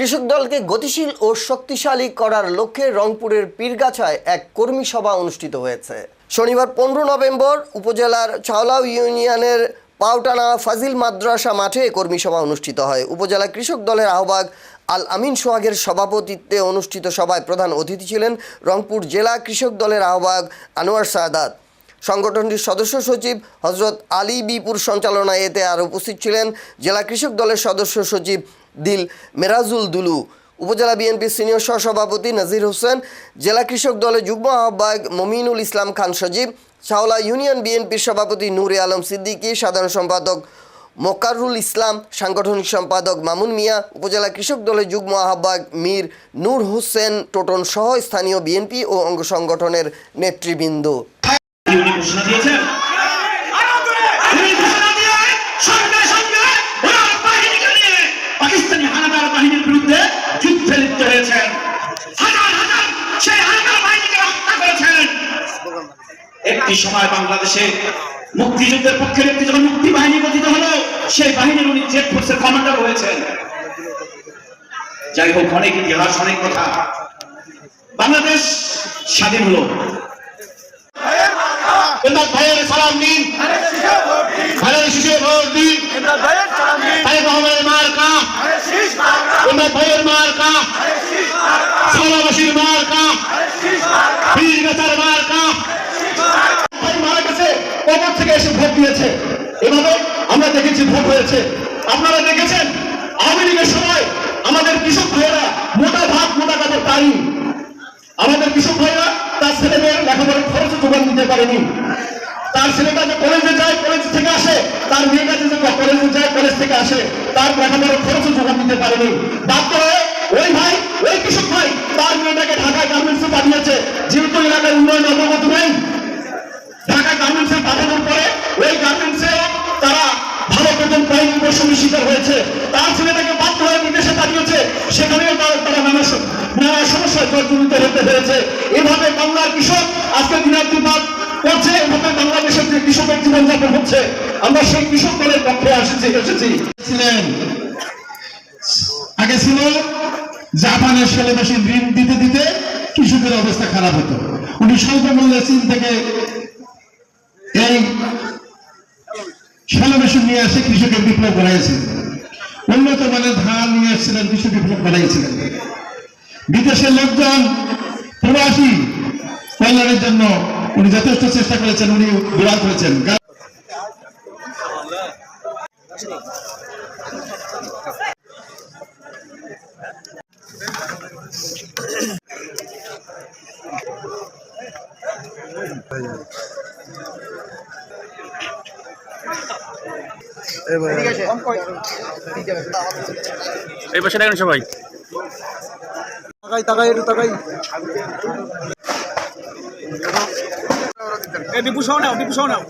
কৃষক দলকে গতিশীল ও শক্তিশালী করার লক্ষ্যে রংপুরের পীরগাছায় এক কর্মী সভা অনুষ্ঠিত হয়েছে। শনিবার পনেরো নভেম্বর উপজেলার চাওলাও ইউনিয়নের পাউটানা ফাজিল মাদ্রাসা মাঠে কর্মী সভা অনুষ্ঠিত হয়। উপজেলা কৃষক দলের আহ্বায়ক আল আমিন সোহাগের সভাপতিত্বে অনুষ্ঠিত সভায় প্রধান অতিথি ছিলেন রংপুর জেলা কৃষক দলের আহ্বায়ক আনোয়ার সাদাত। সংগঠনটির সদস্য সচিব হজরত আলী বিপুর সঞ্চালনায় এতে আর উপস্থিত ছিলেন জেলা কৃষক দলের সদস্য সচিব দিল মেরাজুল দুলু উপজেলা বিএনপির সিনিয়র সহসভাপতি নাজির হোসেন জেলা কৃষক দলের যুগ্ম আহ্বায়ক মমিনুল ইসলাম খান সজীব শাওলা ইউনিয়ন বিএনপির সভাপতি নূরে আলম সিদ্দিকী সাধারণ সম্পাদক মোকারুল ইসলাম সাংগঠনিক সম্পাদক মামুন মিয়া উপজেলা কৃষক দলের যুগ্ম আহ্বায়ক মীর নূর হোসেন টোটন সহ স্থানীয় বিএনপি ও অঙ্গ সংগঠনের নেতৃবৃন্দ বিরুদ্ধে যুদ্ধে লিপ্ত হয়েছেন। হাজার হাজার সেই হানাদার বাহিনীকে হত্যা করেছেন। একটি সময় বাংলাদেশে মুক্তিযুদ্ধের পক্ষের একটি যখন মুক্তি বাহিনী গঠিত হলো সেই বাহিনীর উনি জেট ফোর্সের কমান্ডার হয়েছেন। যাই হোক অনেক ইতিহাস অনেক কথা। বাংলাদেশ স্বাধীন হলো। ভাইয়ের সালাম দিন। ভাইয়ের শিশু ভোট দিন। মোহাম্মদের মার্কা। এবার ভাইয়ের মার্কা। সালাবাসীর মার্কা। বীর নেতার মার্কা। মারা গেছে কবর থেকে এসে ভোট দিয়েছে। এভাবে আমরা দেখেছি ভোট হয়েছে। আপনারা দেখেছেন? আওয়ামী লীগের সময় আমাদের কৃষক ভাইয়েরা মোটা ভাত মোটা কাপড় পায়নি আমাদের কৃষক ভাইরা তার ছেলে মেয়ের লেখাপড়ার খরচ যোগান দিতে পারেনি। তার ছেলেটা যে কলেজে যায় কলেজ থেকে আসে তার মেয়েটা যে কলেজে যায় কলেজ থেকে আসে, তার লেখাপড়ার খরচ যোগান দিতে পারেনি। বাধ্য হয়ে ওই ভাই, ওই কৃষক ভাই, তার মেয়েটাকে ঢাকায় গার্মেন্টসে পাঠিয়েছে। যেহেতু এলাকায় উন্নয়ন অবগত নেই ঢাকা গার্মেন্টসে পাঠানোর পরে ওই গার্মেন্টসে তারা ভালো বেতন পায়নি বৈষম্য শিকার হয়েছে। তার ছেলেটাকে বাধ্য হয়ে বিদেশে পাঠিয়েছে। সেখানেও তারা নানা নানা সমস্যায় জর্জরিত হতে হয়েছে। এভাবে বাংলার কৃষক আজকে দিনাতিপাত করছে, এভাবে বাংলাদেশের যে কৃষকের জীবনযাপন হচ্ছে। আমরা সেই কৃষক দলের পক্ষে আসেছি, এসেছি। ছিলেন। আগে ছিল জাপানের ষোলো মেশিন ঋণ দিতে দিতে কৃষকের অবস্থা খারাপ হতো। উনি স্বল্প মূল্যে চীন থেকে এই ষোলো মেশিন নিয়ে এসে কৃষকের বিপ্লব বানাইছিলেন উন্নত মানের ধান নিয়ে আসছিলেন কৃষক বিপ্লব বানাইছিলেন বিদেশের লোকজন, প্রবাসী কল্যাণের জন্য উনি যথেষ্ট চেষ্টা করেছেন, উনি বিরাট করেছেন। এই পাশে দেখেন সবাই। তাকাই তাকাই একটু তাকাই। এই দীপু সহ নাও দীপু সহ নাও।